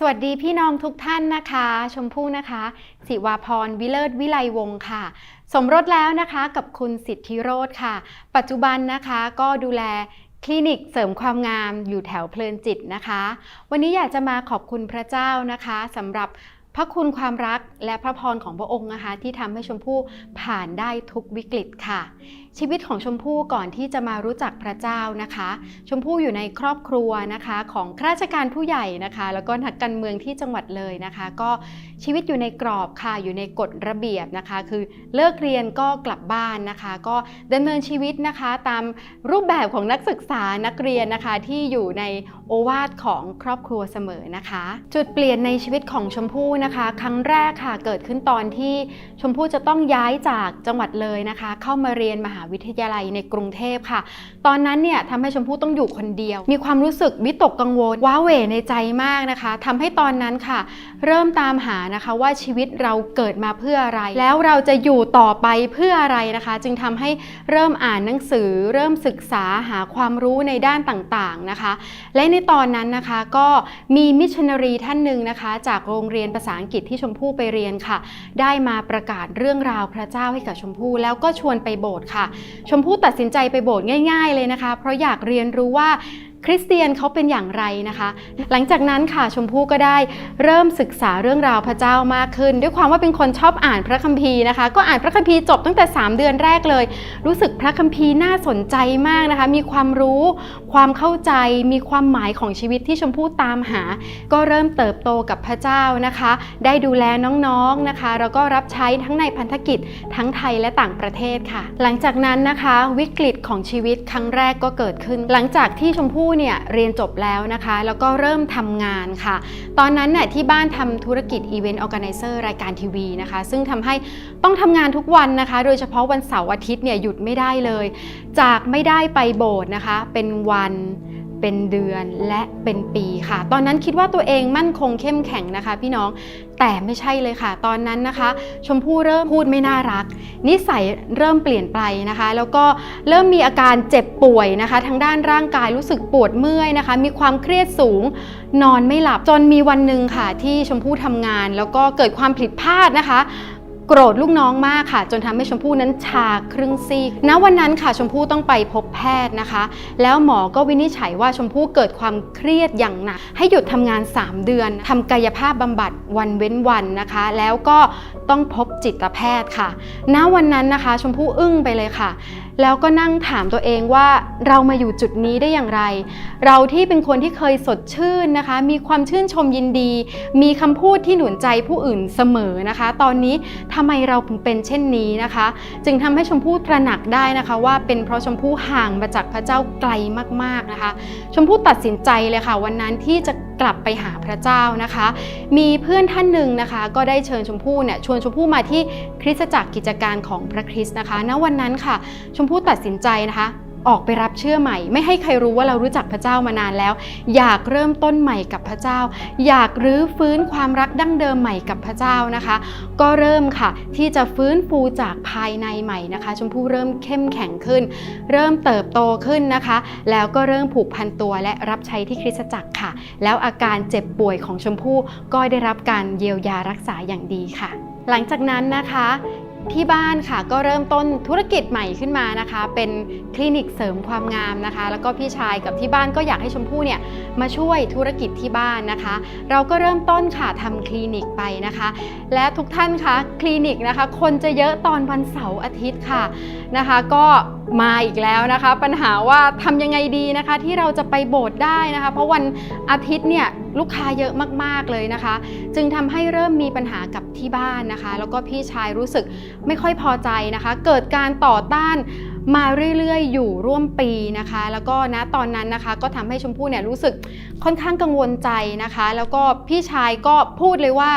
สวัสดีพี่น้องทุกท่านนะคะ ชมพู่นะคะ สิวาพรวิเลิศวิไลวงศ์ค่ะ สมรสแล้วนะคะกับคุณสิทธิโรธค่ะ ปัจจุบันนะคะก็ดูแลคลินิกเสริมความงามอยู่แถวเพลินจิตนะคะ วันนี้อยากจะมาขอบคุณพระเจ้านะคะสำหรับพระคุณความรักและพระพรของพระองค์นะคะ ที่ทำให้ชมพู่ผ่านได้ทุกวิกฤตค่ะ ชีวิตของชมพู่ก่อนที่จะมารู้จักพระเจ้านะคะ ชมพู่อยู่ในครอบครัวนะคะของข้าราชการผู้ใหญ่นะคะ แล้วก็นักการเมืองที่จังหวัดเลยนะคะ ก็ชีวิตอยู่ในกรอบค่ะอยู่ในกฎระเบียบนะคะ คือเลิกเรียนก็กลับบ้านนะคะ ก็ดำเนินชีวิตนะคะตามรูปแบบของนักศึกษานักเรียนนะคะที่อยู่ในโอวาทของครอบครัวเสมอนะคะ จุดเปลี่ยนในชีวิตของชมพู่นะคะ ครั้งแรกค่ะเกิดขึ้นตอนที่ชมพู่จะต้องย้ายจากจังหวัดเลยนะคะ เข้ามาเรียนมหาวิทยาลัยในกรุงเทพค่ะ ตอนนั้นเนี่ยทำให้ชมพู่ต้องอยู่คนเดียว มีความรู้สึกวิตกกังวลว้าเหวในใจมากนะคะทำให้ตอนนั้นค่ะ เริ่มตามหานะคะว่าชีวิตเราเกิดมาเพื่ออะไร แล้วเราจะอยู่ต่อไปเพื่ออะไรนะคะ จึงทำให้เริ่มอ่านหนังสือ เริ่มศึกษาหาความรู้ในด้านต่างๆนะคะ และในตอนนั้นนะคะก็มีมิชชันนารีท่านหนึ่งนะคะ จากโรงเรียนภาษาอังกฤษที่ชมพู่ไปเรียนค่ะ ได้มาประกาศเรื่องราวพระเจ้าให้กับชมพู่แล้วก็ชวนไปโบสถ์ค่ะชมพู่ตัดสินใจไปโบสถ์ง่าย ๆ เลยนะคะ เพราะอยากเรียนรู้ว่า คริสเตียนเขาเป็นอย่างไรนะคะ หลังจากนั้นค่ะชมพู่ก็ได้เริ่มศึกษาเรื่องราวพระเจ้ามากขึ้น ด้วยความว่าเป็นคนชอบอ่านพระคัมภีร์นะคะ ก็อ่านพระคัมภีร์จบตั้งแต่ 3 เดือนแรกเลย รู้สึกพระคัมภีร์น่าสนใจมากนะคะ มีความรู้ ความเข้าใจ มีความหมายของชีวิตที่ชมพู่ตามหา ก็เริ่มเติบโตกับพระเจ้านะคะ ได้ดูแลน้องๆนะคะ แล้วก็รับใช้ทั้งในพันธกิจทั้งไทยและต่างประเทศค่ะ หลังจากนั้นนะคะวิกฤตของชีวิตครั้งแรกก็เกิดขึ้น หลังจากที่ชมพู่เนี่ยเรียนจบแล้วนะคะ แล้วก็เริ่มทำงานค่ะ ตอนนั้นเนี่ยที่บ้านทำธุรกิจอีเวนต์ออแกไนเซอร์รายการทีวีนะคะ ซึ่งทำให้ต้องทำงานทุกวันนะคะ โดยเฉพาะวันเสาร์อาทิตย์เนี่ยหยุดไม่ได้เลย จากไม่ได้ไปโบสถ์นะคะ เป็นวัน เป็นเดือนและเป็นปีค่ะ ตอนนั้นคิดว่าตัวเองมั่นคงเข้มแข็งนะคะ พี่น้องแต่ไม่ใช่เลยค่ะ ตอนนั้นนะคะ ชมพู่เริ่มพูดไม่น่ารัก นิสัยเริ่มเปลี่ยนไปนะคะ แล้วก็เริ่มมีอาการเจ็บป่วยนะคะ ทางด้านร่างกายรู้สึกปวดเมื่อยนะคะ มีความเครียดสูง นอนไม่หลับจนมีวันหนึ่งค่ะ ที่ชมพู่ทำงาน แล้วก็เกิดความผิดพลาดนะคะ โกรธลูกน้องมากค่ะ จนทำให้ชมพู่นั้นชาครึ่งซีกณวันนั้นค่ะชมพู่ต้องไปพบแพทย์นะคะ แล้วหมอก็วินิจฉัยว่าชมพู่เกิดความเครียดอย่างหนัก ให้หยุดทำงาน 3 เดือนทำกายภาพบำบัดวันเว้นวันนะคะ แล้วก็ต้องพบจิตแพทย์ค่ะ ณวันนั้นนะคะ ชมพู่อึ้งไปเลยค่ะ แล้วก็นั่งถามตัวเองว่าเรามาอยู่จุดนี้ได้อย่างไร เราที่เป็นคนที่เคยสดชื่นนะคะ มีความชื่นชมยินดี มีคำพูดที่หนุนใจผู้อื่นเสมอนะคะ ตอนนี้ทำไมเราถึงเป็นเช่นนี้นะคะ จึงทำให้ชมพู่ตระหนักได้นะคะ ว่าเป็นเพราะชมพู่ห่างมาจากพระเจ้าไกลมากๆนะคะ ชมพู่ตัดสินใจเลยค่ะ วันนั้นที่จะกลับไปหาพระเจ้านะคะ มีเพื่อนท่านหนึ่งนะคะ ก็ได้เชิญชมพู่เนี่ยชวนชมพู่มาที่คริสตจักรกิจการของพระคริสต์นะคะณวันนั้นค่ะชมพู่ตัดสินใจนะคะ ออกไปรับเชื่อใหม่ ไม่ให้ใครรู้ว่าเรารู้จักพระเจ้ามานานแล้ว อยากเริ่มต้นใหม่กับพระเจ้า อยากรื้อฟื้นความรักดั้งเดิมใหม่กับพระเจ้านะคะ ก็เริ่มค่ะ ที่จะฟื้นฟูจากภายในใหม่นะคะ ชมพู่เริ่มเข้มแข็งขึ้น เริ่มเติบโตขึ้นนะคะ แล้วก็เริ่มผูกพันตัวและรับใช้ที่คริสตจักรค่ะ แล้วอาการเจ็บป่วยของชมพู่ก็ได้รับการเยียวยารักษาอย่างดีค่ะหลังจากนั้นนะคะ ที่บ้านค่ะก็เริ่มต้นธุรกิจใหม่ขึ้นมานะคะ เป็นคลินิกเสริมความงามนะคะ แล้วก็พี่ชายกับที่บ้านก็อยากให้ชมพู่เนี่ยมาช่วยธุรกิจที่บ้านนะคะ เราก็เริ่มต้นค่ะทำคลินิกไปนะคะ และทุกท่านคะคลินิกนะคะ คนจะเยอะตอนวันเสาร์อาทิตย์ค่ะนะคะ ก็ มาอีกแล้วนะคะ ปัญหาว่าทำยังไงดีนะคะ ที่เราจะไปโบสถ์ได้นะคะ เพราะวันอาทิตย์เนี่ยลูกค้าเยอะมากๆเลยนะคะ จึงทำให้เริ่มมีปัญหากับที่บ้านนะคะ แล้วก็พี่ชายรู้สึกไม่ค่อยพอใจนะคะ เกิดการต่อต้านมาเรื่อยๆ อยู่ร่วมปีนะคะ แล้วก็นะตอนนั้นนะคะ ก็ทำให้ชมพู่เนี่ยรู้สึกค่อนข้างกังวลใจนะคะ แล้วก็พี่ชายก็พูดเลยว่า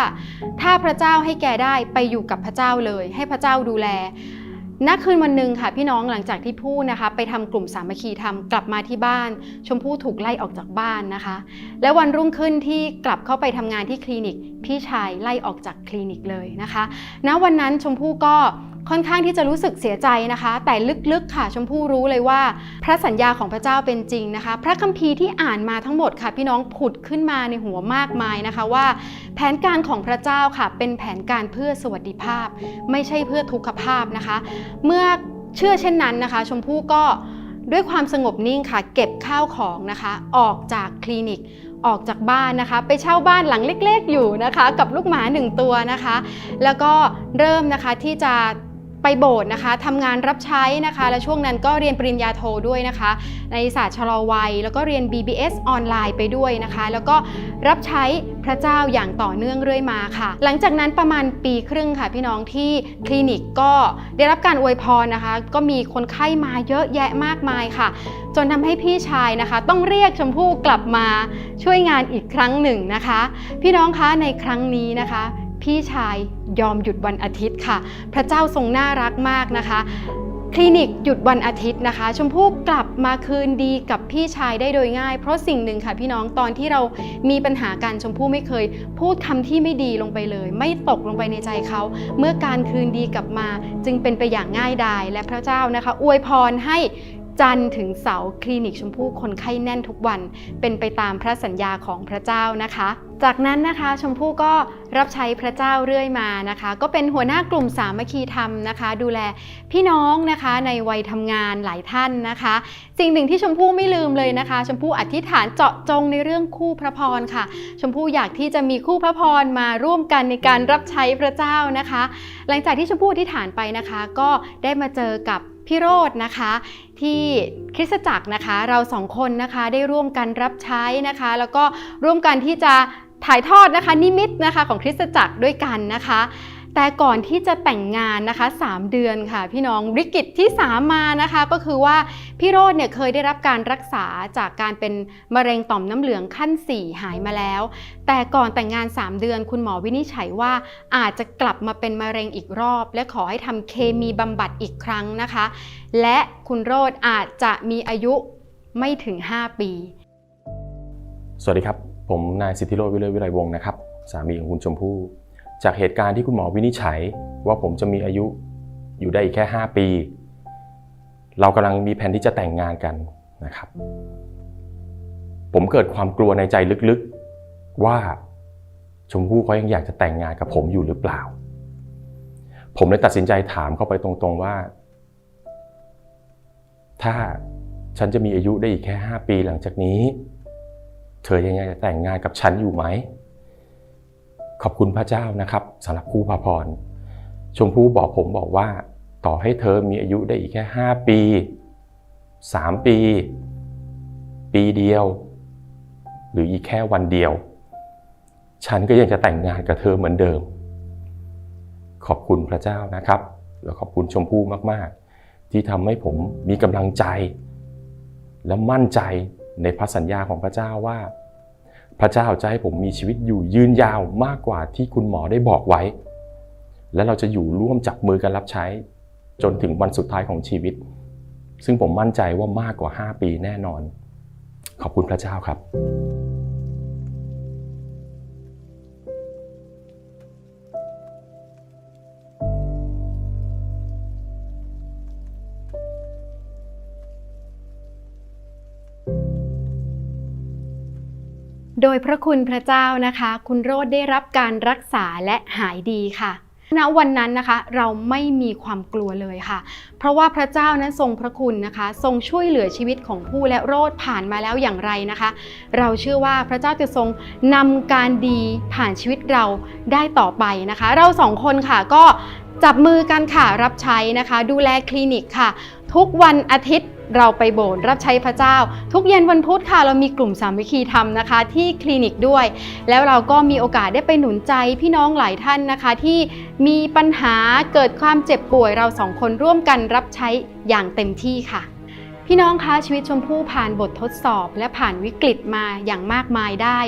ถ้าพระเจ้าให้แกได้ไปอยู่กับพระเจ้าเลย ให้พระเจ้าดูแล ณคืนวันหนึ่งค่ะพี่น้องหลังจากที่พูดนะคะ ไปทำกลุ่มสามัคคีทำกลับมาที่บ้าน ชมพู่ถูกไล่ออกจากบ้านนะคะ และวันรุ่งขึ้นที่กลับเข้าไปทำงานที่คลินิก พี่ชายไล่ออกจากคลินิกเลยนะคะ ณวันนั้นชมพู่ก็ ค่อนข้างที่จะรู้สึกเสียใจนะคะ แต่ลึกๆค่ะชมพู่รู้เลยว่า พระสัญญาของพระเจ้าเป็นจริงนะคะ พระคัมภีร์ที่อ่านมาทั้งหมดค่ะ พี่น้องผุดขึ้นมาในหัวมากมายนะคะว่า แผนการของพระเจ้าค่ะ เป็นแผนการเพื่อสวัสดิภาพ ไม่ใช่เพื่อทุกขภาพนะคะ เมื่อเชื่อเช่นนั้นนะคะ ชมพู่ก็ด้วยความสงบนิ่งค่ะ เก็บข้าวของนะคะ ออกจากคลินิกออกจากบ้านนะคะ ไปเช่าบ้านหลังเล็กๆ อยู่นะคะ กับลูกหมาหนึ่งตัวนะคะ แล้วก็เริ่มนะคะที่จะ ไปโบสถ์นะคะทำงานรับใช้นะคะ และช่วงนั้นก็เรียนปริญญาโทด้วยนะคะ ในศาสตร์ชะลอวัย แล้วก็เรียน BBS ออนไลน์ไปด้วยนะคะ แล้วก็รับใช้พระเจ้าอย่างต่อเนื่องเรื่อยมาค่ะ หลังจากนั้นประมาณปีครึ่งค่ะ พี่น้องที่คลินิกก็ได้รับการอวยพรนะคะ ก็มีคนไข้มาเยอะแยะมากมายค่ะ จนทำให้พี่ชายนะคะ ต้องเรียกชมพู่กลับมาช่วยงานอีกครั้งหนึ่งนะคะ พี่น้องคะในครั้งนี้นะคะ พี่ชายยอมหยุดวันอาทิตย์ค่ะ พระเจ้าทรงน่ารักมากนะคะ คลินิกหยุดวันอาทิตย์นะคะ ชมพู่กลับมาคืนดีกับพี่ชายได้โดยง่าย เพราะสิ่งหนึ่งค่ะพี่น้องตอนที่เรามีปัญหากันชมพู่ไม่เคย พูดคำที่ไม่ดีลงไปเลย ไม่ตกลงไปในใจเขา เมื่อการคืนดีกลับมาจึงเป็นไปอย่างง่ายดายและพระเจ้านะคะ อวยพรให้ จันทร์ถึงเสาร์คลินิกชมพู่คนไข้แน่นทุกวัน เป็นไปตามพระสัญญาของพระเจ้านะคะ จากนั้นนะคะชมพู่ก็รับใช้พระเจ้าเรื่อยมานะคะ ก็เป็นหัวหน้ากลุ่มสามัคคีธรรมนะคะ ดูแลพี่น้องนะคะในวัยทำงานหลายท่านนะคะ สิ่งหนึ่งที่ชมพู่ไม่ลืมเลยนะคะ ชมพู่อธิษฐานเจาะจงในเรื่องคู่พระพรค่ะ ชมพู่อยากที่จะมีคู่พระพรมาร่วมกันในการรับใช้พระเจ้านะคะ หลังจากที่ชมพู่อธิษฐานไปนะคะ ก็ได้มาเจอกับพี่โรจนะคะ ที่คริสตจักรนะคะ เราสองคนนะคะได้ร่วมกันรับใช้นะคะ แล้วก็ร่วมกันที่จะถ่ายทอดนะคะนิมิตนะคะของคริสตจักรด้วยกันนะคะ แต่ก่อนที่จะแต่งงานนะคะ 3 เดือนค่ะ พี่น้องวิกฤตที่ 3 มานะคะ ก็คือว่าพี่โรดเนี่ยเคยได้รับการรักษาจากการเป็นมะเร็งต่อมน้ำเหลืองขั้น 4 หายมาแล้ว แต่ก่อนแต่งงาน 3 เดือน คุณหมอวินิจฉัยว่าอาจจะกลับมาเป็นมะเร็งอีกรอบ และขอให้ทำเคมีบำบัดอีกครั้งนะคะ และคุณโรดอาจจะมีอายุไม่ถึง 5 ปี สวัสดีครับ ผมนายสิทธิโรจน์วิเลศวิไลวงศ์นะครับ สามีของคุณชมพู่ จากเหตุการณ์ที่คุณหมอวินิจฉัยว่าผมจะมีอายุอยู่ได้อีกแค่ 5 ปี เรากำลังมีแผนที่จะแต่งงานกันนะครับ ผมเกิดความกลัวในใจลึกๆว่าชมพู่เขายังอยากจะแต่งงานกับผมอยู่หรือเปล่า ผมเลยตัดสินใจถามเข้าไปตรงๆว่า ถ้าฉันจะมีอายุได้อีกแค่ 5 ปีหลังจากนี้ เธอยังอยากจะแต่งงานกับฉันอยู่ไหม ขอบคุณพระเจ้านะครับสำหรับคู่พระพร ชมพู่บอกผมบอกว่า ต่อให้เธอมีอายุได้อีกแค่ 5 ปี 3 ปี ปีเดียว หรืออีกแค่วันเดียว ฉันก็ยังจะแต่งงานกับเธอเหมือนเดิม ขอบคุณพระเจ้านะครับ แล้วขอบคุณชมพู่มากๆ ที่ทำให้ผมมีกำลังใจ และมั่นใจในพระสัญญาของพระเจ้าว่า พระเจ้าจะให้ผมมีชีวิตอยู่ยืนยาวมากกว่าที่คุณหมอได้บอกไว้ และเราจะอยู่ร่วมจับมือกันรับใช้ จนถึงวันสุดท้ายของชีวิต ซึ่งผมมั่นใจว่ามากกว่า 5 ปีแน่นอน ขอบคุณพระเจ้าครับ โดยพระคุณพระเจ้านะคะ คุณโรดได้รับการรักษาและหายดีค่ะณวันนั้นนะคะเราไม่มีความกลัวเลยค่ะ เพราะว่าพระเจ้านั้นทรงพระคุณนะคะ ทรงช่วยเหลือชีวิตของผู้และโรดผ่านมาแล้วอย่างไรนะคะ เราเชื่อว่าพระเจ้าจะทรงนำการดีผ่านชีวิตเราได้ต่อไปนะคะ เราสองคนค่ะก็จับมือกันค่ะรับใช้นะคะ ดูแลคลินิกค่ะ ทุกวันอาทิตย์ เราไปโบสถ์รับใช้พระเจ้า ทุกเย็นวันพุธค่ะ เรามีกลุ่มสามวิคีธรรมนะคะ ที่คลินิกด้วย แล้วเราก็มีโอกาสได้ไปหนุนใจพี่น้องหลายท่านนะคะ ที่มีปัญหาเกิดความเจ็บป่วยเราสองคนร่วมกันรับใช้อย่างเต็มที่ค่ะ พี่น้องคะชีวิตชมพู่ผ่านบททดสอบ และผ่านวิกฤตมาอย่างมากมายได้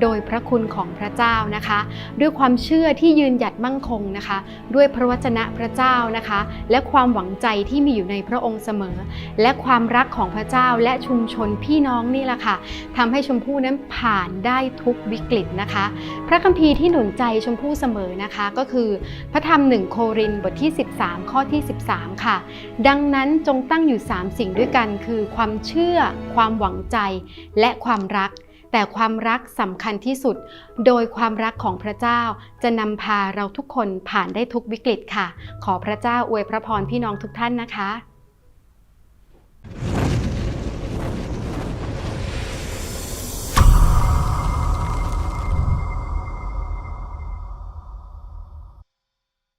โดยพระคุณของพระเจ้านะคะ ด้วยความเชื่อที่ยืนหยัดมั่นคงนะคะ ด้วยพระวจนะพระเจ้านะคะ และความหวังใจที่มีอยู่ในพระองค์เสมอ และความรักของพระเจ้าและชุมชนพี่น้องนี่แหละค่ะทำให้ชมพู่นั้นผ่านได้ทุกวิกฤตนะคะ พระคัมภีร์ที่หนุนใจชมพู่เสมอนะคะก็คือ พระธรรมหนึ่งโครินบทที่ 13 ข้อที่ 13 ค่ะ ดังนั้นจงตั้งอยู่ 3 สิ่งด้วยกันคือความเชื่อ ความหวังใจ และความรัก แต่ความรักสำคัญที่สุด โดยความรักของพระเจ้าจะนำพาเราทุกคนผ่านได้ทุกวิกฤตค่ะ ขอพระเจ้าอวยพระพรพี่น้องทุกท่านนะคะ